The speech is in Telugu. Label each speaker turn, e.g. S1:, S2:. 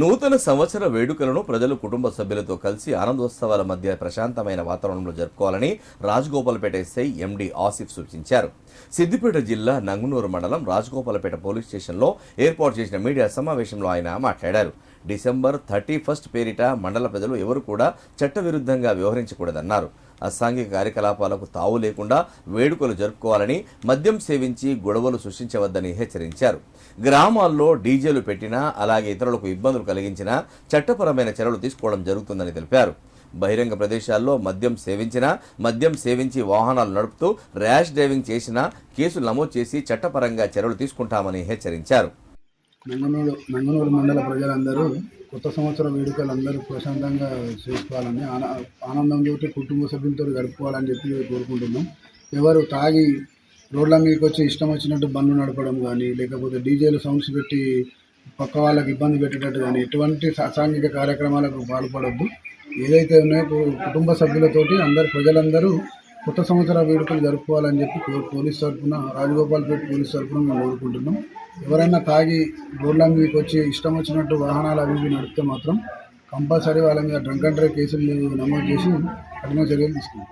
S1: నూతన సంవత్సర వేడుకలను ప్రజలు కుటుంబ సభ్యులతో కలిసి ఆనందోత్సవాల మధ్య ప్రశాంతమైన వాతావరణంలో జరుపుకోవాలని రాజగోపాలపేట ఎస్ఐ ఎండి ఆసిఫ్ సూచించారు. సిద్దిపేట జిల్లా నంగునూరు మండలం రాజగోపాలపేట పోలీస్ స్టేషన్లో ఏర్పాటు చేసిన మీడియా సమావేశంలో ఆయన మాట్లాడారు. డిసెంబర్ థర్టీ ఫస్ట్ పేరిట మండల ప్రజలు ఎవరు కూడా చట్టవిరుద్ధంగా వ్యవహరించకూడదన్నారు. అసాంఘిక కార్యకలాపాలకు తావు లేకుండా వేడుకలు జరుపుకోవాలని మద్యం సేవించి గొడవలు సృష్టించవద్దని హెచ్చరించారు. గ్రామాల్లో డీజేలు పెట్టినా అలాగే ఇతరులకు ఇబ్బందులు కలిగించినా చట్టపరమైన చర్యలు తీసుకోవడం జరుగుతుందని తెలిపారు. బహిరంగ ప్రదేశాల్లో మద్యం సేవించినా మద్యం సేవించి వాహనాలు నడుపుతూ ర్యాష్ డ్రైవింగ్ చేసినా కేసులు నమోదు చేసి చట్టపరంగా చర్యలు తీసుకుంటామని హెచ్చరించారు.
S2: నంగనూరు నంగనూరు మండల ప్రజలందరూ కొత్త సంవత్సర వేడుకలు అందరూ ప్రశాంతంగా చేసుకోవాలని ఆనందంతో కుటుంబ సభ్యులతో గడుపుకోవాలని చెప్పి కోరుకుంటున్నాం. ఎవరు తాగి రోడ్ల మీదకి వచ్చి ఇష్టం వచ్చినట్టు బండ్లు నడపడం కానీ లేకపోతే డీజేలు సౌండ్స్ పెట్టి పక్క వాళ్ళకి ఇబ్బంది పెట్టేటట్టు కానీ ఎటువంటి అసాంఘిక కార్యక్రమాలకు పాల్పడద్దు. ఏదైతే ఉన్నాయో కుటుంబ సభ్యులతోటి అందరు ప్రజలందరూ కొత్త సంవత్సర వేడుకలు జరుపుకోవాలని చెప్పి పోలీస్ తరఫున రాజగోపాల్పేట పోలీస్ తరఫున మేము కోరుకుంటున్నాం. ఎవరైనా తాగి రోడ్ల మీదకి వచ్చి ఇష్టం వచ్చినట్టు వాహనాలు అవి ఇవి నడిపితే మాత్రం కంపల్సరీ వాళ్ళ మీద డ్రంక్ అండ్ డ్రైవ్ కేసులు నమోదు చేసి కఠిన చర్యలు తీసుకుంటాం.